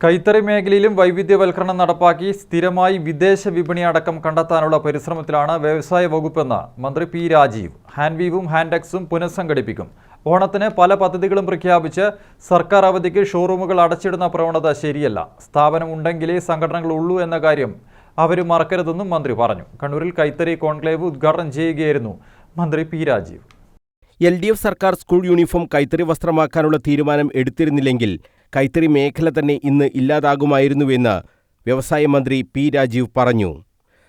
കൈത്തറി മേഖലയിലും വൈവിധ്യവൽക്കരണം നടപ്പാക്കി സ്ഥിരമായി വിദേശ വിപണി അടക്കം കണ്ടെത്താനുള്ള പരിശ്രമത്തിലാണ് വ്യവസായ വകുപ്പെന്ന് മന്ത്രി പി രാജീവ്. ഹാൻഡ്വീവും ഹാൻഡെക്സും പുനഃസംഘടിപ്പിക്കും. ഓണത്തിന് പല പദ്ധതികളും പ്രഖ്യാപിച്ച് സർക്കാർ അവധിക്ക് ഷോറൂമുകൾ അടച്ചിടുന്ന പ്രവണത ശരിയല്ല. സ്ഥാപനം ഉണ്ടെങ്കിലേ സംഘടനകൾ ഉള്ളൂ എന്ന കാര്യം അവർ മറക്കരുതെന്നും മന്ത്രി പറഞ്ഞു. കണ്ണൂരിൽ കൈത്തറി കോൺക്ലേവ് ഉദ്ഘാടനം ചെയ്യുകയായിരുന്നു മന്ത്രി P Rajeev. L D F സർക്കാർ സ്കൂൾ യൂണിഫോം കൈത്തറി വസ്ത്രമാക്കാനുള്ള തീരുമാനം എടുത്തിരുന്നില്ലെങ്കിൽ കൈത്തറി മേഖല തന്നെ ഇന്ന് ഇല്ലാതാകുമായിരുന്നുവെന്ന് വ്യവസായ മന്ത്രി പി രാജീവ് പറഞ്ഞു.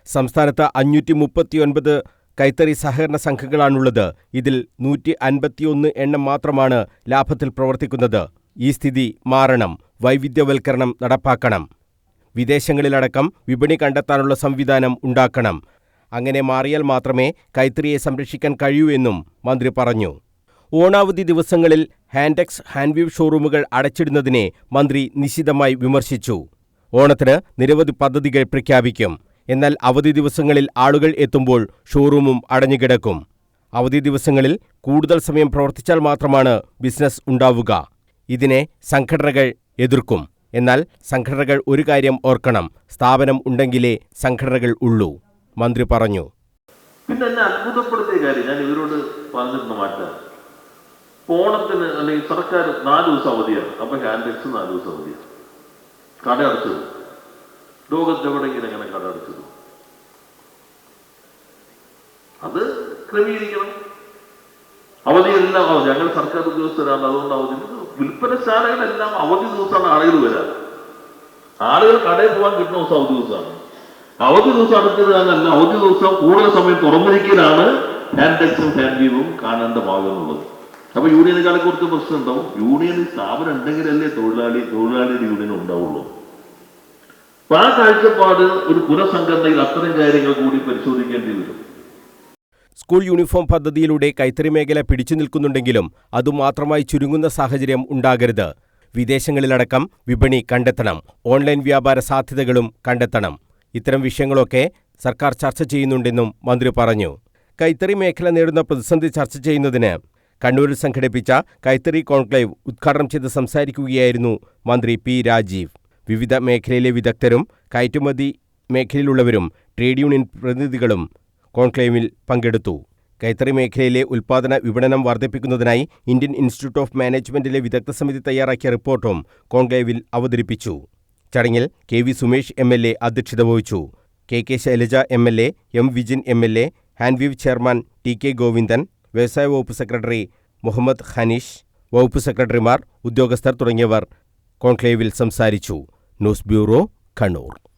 സംസ്ഥാനത്ത് അഞ്ഞൂറ്റി മുപ്പത്തിയൊൻപത് കൈത്തറി സഹകരണ സംഘങ്ങളാണുള്ളത്. ഇതിൽ നൂറ്റി അൻപത്തിയൊന്ന് എണ്ണം മാത്രമാണ് ലാഭത്തിൽ പ്രവർത്തിക്കുന്നത്. ഈ സ്ഥിതി മാറണം. വൈവിധ്യവൽക്കരണം നടപ്പാക്കണം. വിദേശങ്ങളിലടക്കം വിപണി കണ്ടെത്താനുള്ള സംവിധാനം ഉണ്ടാക്കണം. അങ്ങനെ മാറിയാൽ മാത്രമേ കൈത്തറിയെ സംരക്ഷിക്കാൻ കഴിയൂ എന്നും മന്ത്രി പറഞ്ഞു. ഓണാവധി ദിവസങ്ങളിൽ ഹാൻഡെക്സ് ഹാൻഡ്വീവ് ഷോറൂമുകൾ അടച്ചിടുന്നതിനെ മന്ത്രി നിശിതമായി വിമർശിച്ചു. ഓണത്തിന് നിരവധി പദ്ധതികൾ പ്രഖ്യാപിക്കും. എന്നാൽ അവധി ദിവസങ്ങളിൽ ആളുകൾ എത്തുമ്പോൾ ഷോറൂമും അടഞ്ഞുകിടക്കും. അവധി ദിവസങ്ങളിൽ കൂടുതൽ സമയം പ്രവർത്തിച്ചാൽ മാത്രമാണ് ബിസിനസ് ഉണ്ടാവുക. ഇതിനെ സംഘടനകൾ എതിർക്കും. എന്നാൽ സംഘടനകൾ ഒരു കാര്യം ഓർക്കണം സ്ഥാപനം ഉണ്ടെങ്കിലേ സംഘടനകൾ ഉള്ളൂ. മന്ത്രി പറഞ്ഞു. പിന്നെ അത്ഭുതപ്പെടുത്തിയ കാര്യം ഞാൻ ഇവരോട് പറഞ്ഞിരുന്ന മാറ്റാൻ ഓണത്തിന് അല്ലെങ്കിൽ സർക്കാർ നാല് ദിവസം അവധിയാണ്. അപ്പൊ ഹാൻഡെക്സ് നാല് ദിവസം അവധിയാണ്. കട അടച്ചത്. ലോകത്തെവിടെയെങ്കിലും എങ്ങനെ കട അടച്ചത്. അത് ക്രമീകരിക്കണം. അവധിയെല്ലാം അവധി. ഞങ്ങൾ സർക്കാർ ഉദ്യോഗസ്ഥരാണ്. അതുകൊണ്ട് അവധി വിൽപ്പനശാലകളെല്ലാം അവധി ദിവസമാണ് ആളുകൾ വരാൻ ആളുകൾ കടയിൽ പോകാൻ കിട്ടുന്ന ദിവസം അവധി ദിവസമാണ്. അവധി ദിവസം അടച്ചത് എന്നല്ല അവധി ദിവസം കൂടുതൽ സമയം തുറന്നിരിക്കലാണ് ഹാൻഡെക്സും ഹാൻഡ്വീവും കാണേണ്ട ഭാഗം എന്നുള്ളത് അപ്പൊ യൂണിയനുകളെ കുറിച്ച് പ്രശ്നം ഉണ്ടാവും യൂണിയൻ സ്ഥാപനം ഉണ്ടെങ്കിലല്ലേ തൊഴിലാളി തൊഴിലാളിയുടെ യൂണിയൻ ഉണ്ടാവുള്ളൂ. അപ്പൊ ആ കാഴ്ചപ്പാട് ഒരു പുനഃസംഘടനയിൽ അത്തരം കാര്യങ്ങൾ കൂടി പരിശോധിക്കേണ്ടി വരും. സ്കൂൾ യൂണിഫോം പദ്ധതിയിലൂടെ കൈത്തറി മേഖല പിടിച്ചു നിൽക്കുന്നുണ്ടെങ്കിലും അതുമാത്രമായി ചുരുങ്ങുന്ന സാഹചര്യം ഉണ്ടാകരുത്. വിദേശങ്ങളിലടക്കം വിപണി കണ്ടെത്തണം. ഓൺലൈൻ വ്യാപാര സാധ്യതകളും കണ്ടെത്തണം. ഇത്തരം വിഷയങ്ങളൊക്കെ സർക്കാർ ചർച്ച ചെയ്യുന്നുണ്ടെന്നും മന്ത്രി പറഞ്ഞു. കൈത്തറി മേഖല നേരിടുന്ന പ്രതിസന്ധി ചർച്ച ചെയ്യുന്നതിന് കണ്ണൂരിൽ സംഘടിപ്പിച്ച കൈത്തറി കോൺക്ലേവ് ഉദ്ഘാടനം ചെയ്ത് സംസാരിക്കുകയായിരുന്നു മന്ത്രി പി രാജീവ്. വിവിധ മേഖലയിലെ വിദഗ്ധരും കയറ്റുമതി മേഖലയിലുള്ളവരും ട്രേഡ് യൂണിയൻ പ്രതിനിധികളും കോൺക്ലേവിൽ പങ്കെടുത്തു. കൈത്തറി മേഖലയിലെ ഉൽപ്പാദന വിപണനം വർദ്ധിപ്പിക്കുന്നതിനായി ഇന്ത്യൻ ഇൻസ്റ്റിറ്റ്യൂട്ട് ഓഫ് മാനേജ്മെന്റിലെ വിദഗ്ധ സമിതി തയ്യാറാക്കിയ റിപ്പോർട്ടും കോൺക്ലേവിൽ അവതരിപ്പിച്ചു. ചടങ്ങിൽ K V Sumesh M L A അധ്യക്ഷത വഹിച്ചു. K K Shailaja M L A M Vijin M L A Hanveev chairman T K Govindan വ്യവസായ വകുപ്പ് സെക്രട്ടറി മുഹമ്മദ് ഹനീഷ് വകുപ്പ് സെക്രട്ടറിമാർ ഉദ്യോഗസ്ഥർ തുടങ്ങിയവർ കോൺക്ലേവിൽ സംസാരിച്ചു. News bureau Kannur.